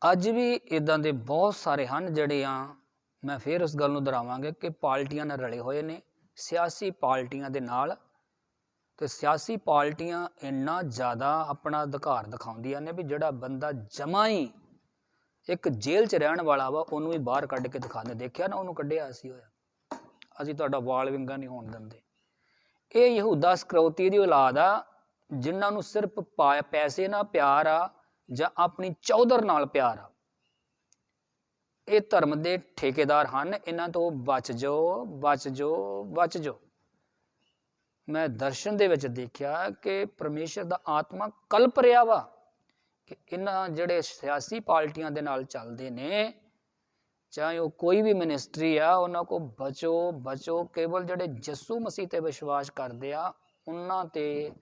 ਅੱਜ ਵੀ ਇਦਾਂ ਦੇ ਬਹੁਤ ਸਾਰੇ ਹਨ ਜਿਹੜੇ ਆ, ਮੈਂ ਫੇਰ ਉਸ ਗੱਲ ਨੂੰ ਦੁਹਰਾਵਾਂਗਾ ਕਿ ਪਾਰਟੀਆਂ ਨਾਲ ਰਲੇ ਹੋਏ ਨੇ। ਸਿਆਸੀ ਪਾਰਟੀਆਂ ਦੇ ਨਾਲ ਤੇ ਸਿਆਸੀ ਪਾਰਟੀਆਂ ਇੰਨਾ ਜ਼ਿਆਦਾ ਆਪਣਾ ਅਧਿਕਾਰ ਦਿਖਾਉਂਦੀਆਂ ਨੇ ਵੀ ਜਿਹੜਾ ਬੰਦਾ ਜਮਾ ਹੀ ਇੱਕ ਜੇਲ੍ਹ 'ਚ ਰਹਿਣ ਵਾਲਾ ਵਾ, ਉਹਨੂੰ ਹੀ ਬਾਹਰ ਕੱਢ ਕੇ ਦਿਖਾਉਂਦੇ ਦੇਖਿਆ ਨਾ ਉਹਨੂੰ ਕੱਢਿਆ ਅਸੀਂ ਹੋਇਆ। ਅਸੀਂ ਤੁਹਾਡਾ ਵਾਲ ਵਿੰਗਾ ਨਹੀਂ ਹੋਣ ਦਿੰਦੇ। ਇਹ ਯਹੂਦਾ ਸਕਰੌਤੀ ਦੀ ਔਲਾਦ ਆ, ਜਿਨ੍ਹਾਂ ਨੂੰ ਸਿਰਫ ਪੈਸੇ ਨਾਲ ਪਿਆਰ ਆ ਜਾਂ ਆਪਣੀ ਚੌਧਰ ਨਾਲ ਪਿਆਰ ਆ। ਇਹ ਧਰਮ ਦੇ ਠੇਕੇਦਾਰ ਹਨ। ਇਹਨਾਂ ਤੋਂ ਬਚ ਜਾਓ ਬਚ ਜਾਓ ਬਚ ਜਾਓ। ਮੈਂ ਦਰਸ਼ਨ ਦੇ ਵਿੱਚ ਦੇਖਿਆ ਕਿ ਪਰਮੇਸ਼ਰ ਦਾ ਆਤਮਾ ਕਲਪ ਰਿਹਾ ਵਾ ਕਿ ਇਹਨਾਂ ਜਿਹੜੇ ਸਿਆਸੀ ਪਾਰਟੀਆਂ ਦੇ ਨਾਲ ਚੱਲਦੇ ਨੇ, ਚਾਹੇ ਉਹ ਕੋਈ ਵੀ ਮਿਨਿਸਟਰੀ ਆ, ਉਹਨਾਂ ਕੋ ਬਚੋ ਬਚੋ। ਕੇਵਲ ਜਿਹੜੇ ਯਿਸੂ ਮਸੀਹ ਤੇ ਵਿਸ਼ਵਾਸ ਕਰਦੇ ਆ, ਉਹਨਾਂ ਤੇ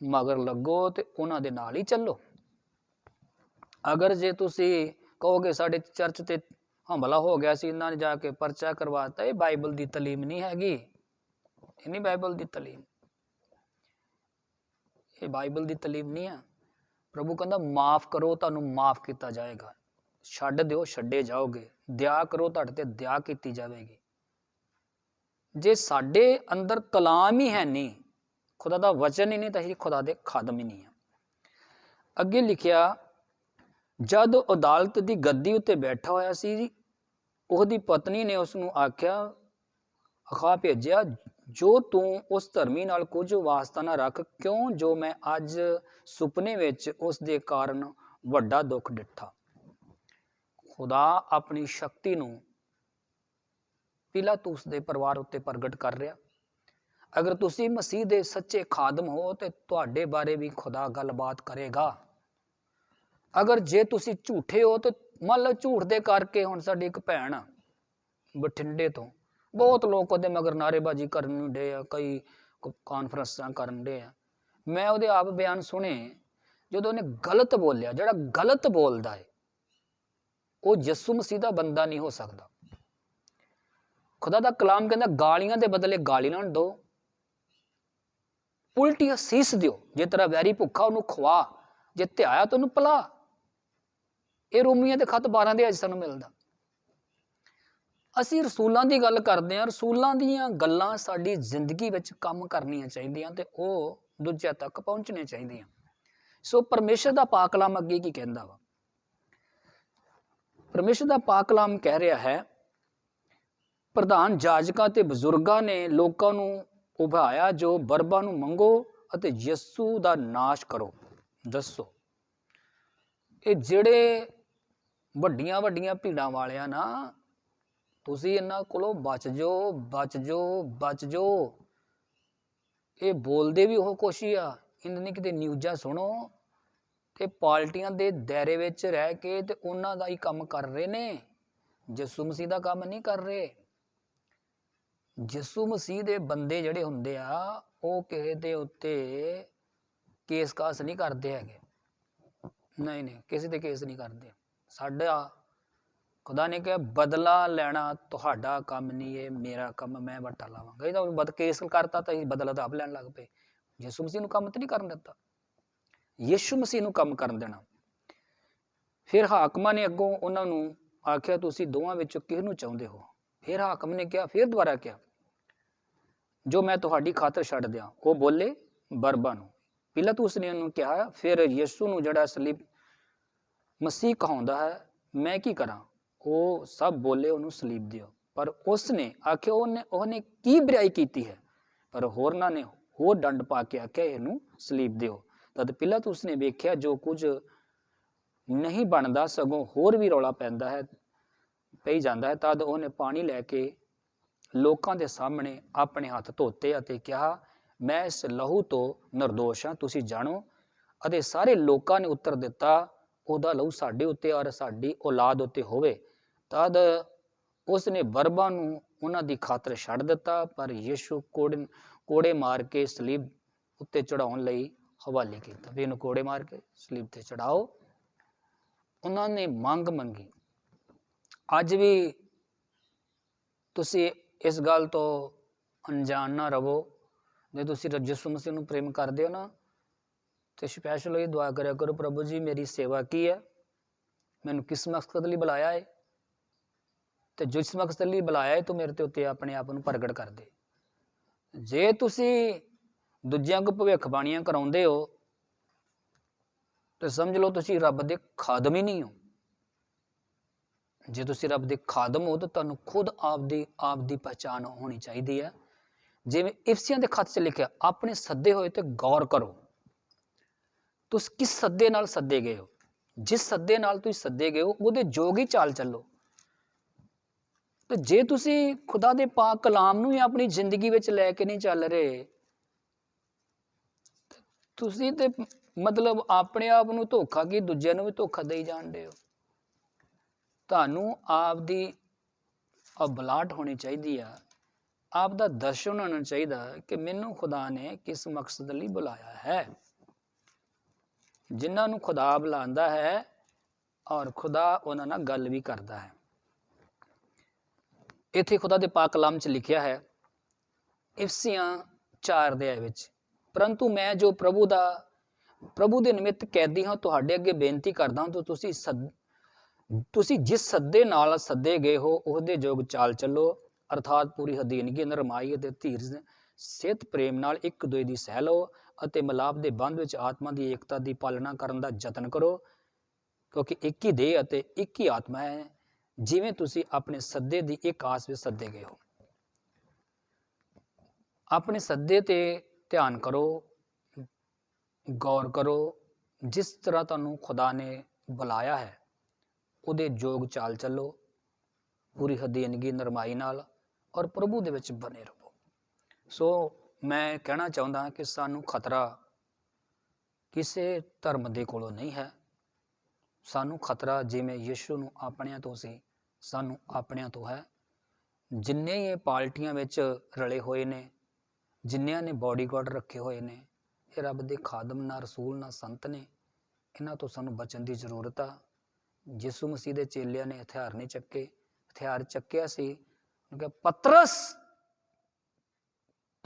ਮਗਰ ਲੱਗੋ ਤੇ ਉਹਨਾਂ ਦੇ ਨਾਲ ਹੀ ਚੱਲੋ। ਅਗਰ ਜੇ ਤੁਸੀਂ ਕਹੋਗੇ ਸਾਡੇ ਚਰਚ ਤੇ ਹਮਲਾ ਹੋ ਗਿਆ ਸੀ, ਇਹਨਾਂ ਨੇ ਜਾ ਕੇ ਪਰਚਾ ਕਰਵਾਤਾ, ਇਹ ਬਾਈਬਲ ਦੀ ਤਾਲੀਮ ਨਹੀਂ ਹੈਗੀ। ਇਹ ਨਹੀਂ ਬਾਈਬਲ ਦੀ ਤਾਲੀਮ। ਇਹ ਬਾਈਬਲ ਦੀ ਤਾਲੀਮ ਨਹੀਂ ਆ। ਪ੍ਰਭੂ ਕਹਿੰਦਾ, ਮਾਫ ਕਰੋ, ਤੁਹਾਨੂੰ ਮਾਫ ਕੀਤਾ ਜਾਏਗਾ। ਛੱਡ ਦਿਓ, ਛੱਡੇ ਜਾਓਗੇ। ਦਇਆ ਕਰੋ, ਤੁਹਾਡੇ ਤੇ ਦਇਆ ਕੀਤੀ ਜਾਵੇਗੀ। ਜੇ ਸਾਡੇ ਅੰਦਰ ਕਲਾਮ ਹੀ ਹੈ ਨਹੀਂ, ਖੁਦਾ ਦਾ ਵਚਨ ਹੀ ਨਹੀਂ, ਤਾਂ ਅਸੀਂ ਖੁਦਾ ਦੇ ਖਾਦਮ ਹੀ ਨਹੀਂ ਆ। ਅੱਗੇ ਲਿਖਿਆ ਜਦ ਅਦਾਲਤ ਦੀ ਗੱਦੀ ਉੱਤੇ ਬੈਠਾ ਹੋਇਆ ਸੀ ਉਹਦੀ ਪਤਨੀ ਨੇ ਉਸ ਨੂੰ ਆਖਿਆ, ਅਖਾ ਭੇਜਿਆ, ਜੋ ਤੂੰ ਉਸ ਧਰਮੀ ਨਾਲ ਕੁਝ ਵਾਸਤਾ ਨਾ ਰੱਖ, ਕਿਉਂ ਜੋ ਮੈਂ ਅੱਜ ਸੁਪਨੇ ਵਿੱਚ ਉਸ ਦੇ ਕਾਰਨ ਵੱਡਾ ਦੁੱਖ ਡਿੱਠਾ ਖੁਦਾ ਆਪਣੀ ਸ਼ਕਤੀ ਨੂੰ ਪਿਲਾਤੂਸ ਦੇ ਪਰਿਵਾਰ ਉੱਤੇ ਪ੍ਰਗਟ ਕਰ ਰਿਹਾ। ਅਗਰ ਤੁਸੀਂ ਮਸੀਹ ਦੇ ਸੱਚੇ ਖਾਦਮ ਹੋ ਤੇ ਤੁਹਾਡੇ ਬਾਰੇ ਵੀ ਖੁਦਾ ਗੱਲਬਾਤ ਕਰੇਗਾ। ਅਗਰ ਜੇ ਤੁਸੀਂ ਝੂਠੇ ਹੋ ਤਾਂ ਮੰਨ ਲਓ ਝੂਠ ਦੇ ਕਰਕੇ ਹੁਣ ਸਾਡੀ ਇੱਕ ਭੈਣ ਆ, ਬਠਿੰਡੇ ਤੋਂ। ਬਹੁਤ ਲੋਕ ਉਹਦੇ ਮਗਰ ਨਾਰੇਬਾਜ਼ੀ ਕਰਨ ਦੇ ਆ, ਕਈ ਕਾਨਫਰੰਸਾਂ ਕਰਨ ਦੇ ਆ। ਮੈਂ ਉਹਦੇ ਆਪ ਬਿਆਨ ਸੁਣੇ, ਜਦੋਂ ਉਹਨੇ ਗਲਤ ਬੋਲਿਆ, ਜਿਹੜਾ ਗਲਤ ਬੋਲਦਾ ਹੈ ਉਹ ਯਿਸੂ ਮਸੀਹ ਦਾ ਬੰਦਾ ਨਹੀਂ ਹੋ ਸਕਦਾ। ਖੁਦਾ ਦਾ ਕਲਾਮ ਕਹਿੰਦਾ, ਗਾਲੀਆਂ ਦੇ ਬਦਲੇ ਗਾਲੀ ਨਾ ਦਿਓ ਉਲਟੀ ਅਸੀਸ ਦਿਓ, ਜੇ ਤੇਰਾ ਵੈਰੀ ਭੁੱਖਾ, ਉਹਨੂੰ ਖਵਾ। ਜੇ ਧਿਆਇਆ ਤਾਂ ਉਹਨੂੰ ਪਲਾ। ਇਹ ਰੋਮੀਆਂ ਦੇ ਖਤ 12 ਦੇ ਅੱਜ ਸਾਨੂੰ ਮਿਲਦਾ। ਅਸੀਂ ਰਸੂਲਾਂ ਦੀ ਗੱਲ ਕਰਦੇ ਹਾਂ, ਰਸੂਲਾਂ ਦੀਆਂ ਗੱਲਾਂ ਸਾਡੀ ਜ਼ਿੰਦਗੀ ਵਿੱਚ ਕੰਮ ਕਰਨੀਆਂ ਚਾਹੀਦੀਆਂ ਤੇ ਉਹ ਦੂਜਿਆਂ ਤੱਕ ਪਹੁੰਚਣੀਆਂ ਚਾਹੀਦੀਆਂ। ਸੋ ਪਰਮੇਸ਼ਰ ਦਾ ਪਾਕ ਕਲਾਮ ਅੱਗੇ ਕੀ ਕਹਿੰਦਾ ਵਾ? ਪਰਮੇਸ਼ਰ ਦਾ ਪਾਕ ਕਲਾਮ ਕਹਿ ਰਿਹਾ ਹੈ, ਪ੍ਰਧਾਨ ਜਾਜਕਾਂ ਤੇ ਬਜ਼ੁਰਗਾਂ ਨੇ ਲੋਕਾਂ ਨੂੰ ਉਭਾਇਆ, ਜੋ ਬਰਬਾ ਨੂੰ ਮੰਗੋ ਅਤੇ ਯਿਸੂ ਦਾ ਨਾਸ਼ ਕਰੋ। ਦੱਸੋ, ਇਹ ਜਿਹੜੇ ਵੱਡੀਆਂ ਵੱਡੀਆਂ ਭੀੜਾਂ ਵਾਲਿਆਂ ਨਾ, ਤੁਸੀਂ ਇਹਨਾਂ ਕੋਲੋਂ ਬਚ ਜਾਓ ਬਚ ਜਾਓ ਬਚ ਜਾਓ। ਇਹ ਬੋਲਦੇ ਵੀ ਉਹ ਕੁਛ ਹੀ ਆ। ਇਹਨਾਂ ਨੇ ਕਿਤੇ ਨਿਊਜ਼ਾਂ ਸੁਣੋ ਤੇ ਪਾਰਟੀਆਂ ਦੇ ਦਾਇਰੇ ਵਿੱਚ ਰਹਿ ਕੇ ਤੇ ਉਹਨਾਂ ਦਾ ਹੀ ਕੰਮ ਕਰ ਰਹੇ ਨੇ। ਯਿਸੂ ਮਸੀਹ ਦਾ ਕੰਮ ਨਹੀਂ ਕਰ ਰਹੇ। ਯਿਸੂ ਮਸੀਹ ਦੇ ਬੰਦੇ ਜਿਹੜੇ ਹੁੰਦੇ ਆ, ਉਹ ਕਿਸੇ ਦੇ ਉੱਤੇ ਕੇਸ ਕਾਸ ਨਹੀਂ ਕਰਦੇ ਹੈਗੇ। ਨਹੀਂ ਨਹੀਂ, ਕਿਸੇ ਤੇ ਕੇਸ ਨਹੀਂ ਕਰਦੇ। ਸਾਡਾ ਖੁਦਾ ਨੇ ਕਿਹਾ, ਬਦਲਾ ਲੈਣਾ ਤੁਹਾਡਾ ਕੰਮ ਨਹੀਂ, ਇਹ ਮੇਰਾ ਕੰਮ, ਮੈਂ ਵੱਟਾ ਲਾਵਾਂਗਾ। ਇਹਦਾ ਬਦ, ਕੇਸ ਕਰਤਾ ਤਾਂ ਇਹ ਬਦਲਾ ਤਾਂ ਆਪ ਲੈਣ ਲੱਗ ਪਏ। ਯਿਸੂ ਮਸੀਹ ਨੂੰ ਕੰਮ ਤੇ ਨਹੀਂ ਕਰਨ ਦਿੱਤਾ। ਯਿਸੂ ਮਸੀਹ ਨੂੰ ਕੰਮ ਕਰਨ ਦੇਣਾ। ਫਿਰ ਹਾਕਮਾਂ ਨੇ ਅੱਗੋਂ ਉਹਨਾਂ ਨੂੰ ਆਖਿਆ, ਤੁਸੀਂ ਦੋਵਾਂ ਵਿੱਚੋਂ ਕਿਸ ਨੂੰ ਚਾਹੁੰਦੇ ਹੋ? ਫਿਰ ਹਾਕਮ ਨੇ ਕਿਹਾ, ਫਿਰ ਦੁਬਾਰਾ ਕਿਹਾ, ਜੋ ਮੈਂ ਤੁਹਾਡੀ ਖਾਤਰ ਛੱਡ ਦਿਆਂ। ਉਹ ਬੋਲੇ, ਬਰਬਾ ਨੂੰ। ਪਿਲਾਤੂਸ ਨੇ ਉਹਨੂੰ ਕਿਹਾ, ਫਿਰ ਯਿਸੂ ਨੂੰ ਜਿਹੜਾ ਸਲੀਬ ਮਸੀਹ ਕਹਾਉਂਦਾ ਹੈ, ਮੈਂ ਕੀ ਕਰਾਂ? ਉਹ ਸਭ ਬੋਲੇ ਉਹਨੂੰ ਸਲੀਬ ਦਿਓ। ਪਰ ਉਸ ਨੇ ਆਖਿਆ, ਉਹਨੇ ਉਹਨੇ ਕੀ ਬੁਰਾਈ ਕੀਤੀ ਹੈ? ਪਰ ਹੋਰਨਾਂ ਨੇ ਹੋਰ ਡੰਡ ਪਾ ਕੇ ਆਖਿਆ, ਇਹਨੂੰ ਸਲੀਬ ਦਿਓ। ਤਦ ਪਿਲਾਤੂਸ ਉਸਨੇ ਵੇਖਿਆ, ਜੋ ਕੁਝ ਨਹੀਂ ਬਣਦਾ, ਸਗੋਂ ਹੋਰ ਵੀ ਰੌਲਾ ਪੈਂਦਾ ਹੈ, ਪਈ ਜਾਂਦਾ ਹੈ। ਤਦ ਉਹਨੇ ਪਾਣੀ ਲੈ ਕੇ ਲੋਕਾਂ ਦੇ ਸਾਹਮਣੇ ਆਪਣੇ ਹੱਥ ਧੋਤੇ ਅਤੇ ਕਿਹਾ, ਮੈਂ ਇਸ ਲਹੂ ਤੋਂ ਨਿਰਦੋਸ਼ ਹਾਂ, ਤੁਸੀਂ ਜਾਣੋ ਅਤੇ ਸਾਰੇ ਲੋਕਾਂ ਨੇ ਉੱਤਰ ਦਿੱਤਾ ਉਹਦਾ ਲਹੂ ਸਾਡੇ ਉੱਤੇ ਔਰ ਸਾਡੀ ਔਲਾਦ ਉੱਤੇ ਹੋਵੇ, ਤਦ ਉਸ ਨੇ ਬਰਬਾ ਨੂੰ ਉਹਨਾਂ ਦੀ ਖਾਤਰ ਛੱਡ ਦਿੱਤਾ, ਪਰ ਯੀਸ਼ੂ ਕੋੜੇ ਕੋੜੇ ਮਾਰ ਕੇ ਸਲੀਬ ਉੱਤੇ ਚੜਾਉਣ ਲਈ ਹਵਾਲੇ ਕੀਤਾ। ਵੀ ਇਹਨੂੰ ਕੋੜੇ ਮਾਰ ਕੇ ਸਲੀਬ ਤੇ ਚੜਾਓ ਉਹਨਾਂ ਨੇ ਮੰਗ ਮੰਗੀ। ਅੱਜ ਵੀ ਤੁਸੀਂ ਇਸ ਗੱਲ ਤੋਂ ਅਣਜਾਣ ਨਾ ਰਹੋ। ਜੇ ਤੁਸੀਂ ਰ- ਯਿਸੂ ਮਸੀਹ ਨੂੰ ਪ੍ਰੇਮ ਕਰਦੇ ਹੋ ਨਾ ਤੇ ਸਪੈਸ਼ਲ ਇਹ ਦੁਆ ਕਰਿਆ ਕਰੋ ਪ੍ਰਭੂ ਜੀ, ਮੇਰੀ ਸੇਵਾ ਕੀ ਹੈ? ਮੈਨੂੰ ਕਿਸ ਮਕਸਦ ਲਈ ਬੁਲਾਇਆ ਹੈ ਤੇ ਜਿਸ ਮਕਸਦ ਲਈ ਬੁਲਾਇਆ ਹੈ ਤੂੰ ਮੇਰੇ ਤੇ ਉੱਤੇ ਆਪਣੇ ਆਪ ਨੂੰ ਪ੍ਰਗਟ ਕਰ ਦੇ। ਜੇ ਤੁਸੀਂ ਦੂਜਿਆਂ ਕੋ ਭਵਿੱਖਬਾਣੀਆਂ ਕਰਾਉਂਦੇ ਹੋ, ਤੇ ਸਮਝ ਲਓ ਤੁਸੀਂ ਰੱਬ ਦੇ ਖਾਦਮ ਹੀ ਨਹੀਂ ਹੋ। ਜੇ ਤੁਸੀਂ ਰੱਬ ਦੇ ਖਾਦਮ ਹੋ, ਤਾਂ ਤੁਹਾਨੂੰ ਖੁਦ ਆਪ ਦੀ ਆਪ ਦੀ ਪਛਾਣ ਹੋਣੀ ਚਾਹੀਦੀ ਹੈ। ਜਿਵੇਂ ਇਫਸੀਆਂ ਦੇ ਖੱਤ 'ਚ ਲਿਖਿਆ, ਆਪਣੇ ਸੱਦੇ ਹੋਏ ਤੇ ਗੌਰ ਕਰੋ। ਤੁਸੀਂ ਕਿਸ ਸੱਦੇ ਨਾਲ ਸੱਦੇ ਗਏ ਹੋ? ਜਿਸ ਸੱਦੇ ਨਾਲ ਤੁਸੀਂ ਸੱਦੇ ਗਏ ਹੋ, ਉਹਦੇ ਜੋਗ ਹੀ ਚਾਲ ਚੱਲੋ। ਤੇ ਜੇ ਤੁਸੀਂ ਖੁਦਾ ਦੇ ਪਾਕ ਕਲਾਮ ਨੂੰ ਹੀ ਆਪਣੀ ਜ਼ਿੰਦਗੀ ਵਿੱਚ ਲੈ ਕੇ ਨਹੀਂ ਚੱਲ ਰਹੇ, ਤੁਸੀਂ ਤੇ ਮਤਲਬ ਆਪਣੇ ਆਪ ਨੂੰ ਧੋਖਾ ਕੀ ਦੂਜਿਆਂ ਨੂੰ ਵੀ ਧੋਖਾ ਦੇਈ ਜਾਂਦੇ ਹੋ? ਤੁਹਾਨੂੰ ਆਪ ਦੀ ਅਬਲਾਟ ਹੋਣੀ ਚਾਹੀਦੀ ਆ। ਆਪ ਦਾ ਦਰਸ਼ਨ ਹੋਣਾ ਚਾਹੀਦਾ ਕਿ ਮੈਨੂੰ ਖੁਦਾ ਨੇ ਕਿਸ ਮਕਸਦ ਲਈ ਬੁਲਾਇਆ ਹੈ? ਜਿਨ੍ਹਾਂ ਨੂੰ ਖੁਦਾ ਬੁਲਾਉਂਦਾ ਹੈ ਔਰ ਖੁਦਾ ਉਹਨਾਂ ਨਾਲ ਗੱਲ ਵੀ ਕਰਦਾ ਹੈ। ਇੱਥੇ ਖੁਦਾ ਦੇ ਪਾਕ ਕਲਾਮ 'ਚ ਲਿਖਿਆ ਹੈ, ਇਫਸੀਆਂ 4 ਦੇ ਵਿੱਚ, ਪਰੰਤੂ ਮੈਂ ਜੋ ਪ੍ਰਭੂ ਦਾ, ਪ੍ਰਭੂ ਦੇ ਨਿਮਿਤ ਕੈਦੀ ਹਾਂ, ਤੁਹਾਡੇ ਅੱਗੇ ਬੇਨਤੀ ਕਰਦਾ ਹਾਂ, ਤਾਂ ਤੁਸੀਂ ਸਦ, ਤੁਸੀਂ ਜਿਸ ਸੱਦੇ ਨਾਲ ਸੱਦੇ ਗਏ ਹੋ, ਉਹਦੇ ਜੋਗ ਚਾਲ ਚੱਲੋ, ਅਰਥਾਤ ਪੂਰੀ ਹਦੀਨਗੀ ਨਰਮਾਈ ਅਤੇ ਧੀਰਜ, ਸਿਹਤ, ਪ੍ਰੇਮ ਨਾਲ ਇੱਕ ਦੂਜੇ ਦੀ ਸਹਿ ਲਓ ਅਤੇ ਮਿਲਾਪ ਦੇ ਬੰਧ ਵਿੱਚ ਆਤਮਾ ਦੀ ਏਕਤਾ ਦੀ ਪਾਲਣਾ ਕਰਨ ਦਾ ਯਤਨ ਕਰੋ, ਕਿਉਂਕਿ ਇੱਕ ਹੀ ਦੇਹ ਅਤੇ ਇੱਕ ਹੀ ਆਤਮਾ ਹੈ, ਜਿਵੇਂ ਤੁਸੀਂ ਆਪਣੇ ਸੱਦੇ ਦੀ ਇੱਕ ਆਸ ਵਿੱਚ ਸੱਦੇ ਗਏ ਹੋ। ਆਪਣੇ ਸੱਦੇ ਤੇ ਧਿਆਨ ਕਰੋ, ਗੌਰ ਕਰੋ, ਜਿਸ ਤਰ੍ਹਾਂ ਤੁਹਾਨੂੰ ਖੁਦਾ ਨੇ ਬੁਲਾਇਆ ਹੈ, ਉਹਦੇ ਜੋਗ ਚਾਲ ਚੱਲੋ, ਪੂਰੀ ਹਦੀਨਗੀ ਨਰਮਾਈ ਨਾਲ ਔਰ ਪ੍ਰਭੂ ਦੇ ਵਿੱਚ ਬਨੇ ਰਹੋ। ਸੋ ਮੈਂ ਕਹਿਣਾ ਚਾਹੁੰਦਾ ਕਿ ਸਾਨੂੰ ਖਤਰਾ ਕਿਸੇ ਧਰਮ ਦੇ ਕੋਲੋਂ ਨਹੀਂ ਹੈ। ਸਾਨੂੰ ਖਤਰਾ ਜਿਵੇਂ ਯਿਸੂ ਨੂੰ ਆਪਣਿਆਂ ਤੋਂ ਸੀ, ਸਾਨੂੰ ਆਪਣਿਆਂ ਤੋਂ ਹੈ। ਜਿੰਨੇ ਇਹ ਪਾਰਟੀਆਂ ਵਿੱਚ ਰਲੇ ਹੋਏ ਨੇ, ਜਿੰਨਿਆਂ ਨੇ ਬਾਡੀਗਾਰਡ ਰੱਖੇ ਹੋਏ ਨੇ, ਇਹ ਰੱਬ ਦੇ ਖਾਦਮ ਨਾ ਰਸੂਲ ਨਾ ਸੰਤ ਨੇ, ਇਹਨਾਂ ਤੋਂ ਸਾਨੂੰ ਬਚਣ ਦੀ ਜ਼ਰੂਰਤ ਆ। ਯਿਸੂ ਮਸੀਹ ਦੇ ਚੇਲਿਆਂ ਨੇ ਹਥਿਆਰ ਨਹੀਂ ਚੱਕੇ, ਹਥਿਆਰ ਚੱਕਿਆ ਸੀ। ਉਹਨੇ ਕਿਹਾ, ਪਤਰਸ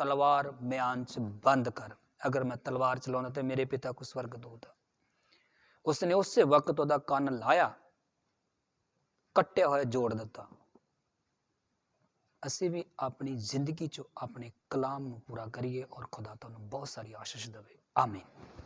ਤਲਵਾਰ ਮਿਆਨ ਚ ਬੰਦ ਕਰ। ਅਗਰ ਮੈਂ ਤਲਵਾਰ ਚਲਾਉਂਦਾ ਤੇ ਮੇਰੇ ਪਿਤਾ ਕੋ ਸਵਰਗ ਦੂਤ। ਉਸਨੇ ਉਸੇ ਵਕਤ ਉਹਦਾ ਕੰਨ ਲਾਇਆ, ਕੱਟਿਆ ਹੋਇਆ ਜੋੜ ਦਿੱਤਾ। ਅਸੀਂ ਵੀ ਆਪਣੀ ਜ਼ਿੰਦਗੀ 'ਚ ਆਪਣੇ ਕਲਾਮ ਨੂੰ ਪੂਰਾ ਕਰੀਏ ਔਰ ਖੁਦਾ ਤੁਹਾਨੂੰ ਬਹੁਤ ਸਾਰੀ ਆਸ਼ੀਸ਼ ਦੇਵੇ। ਆਮੀਨ।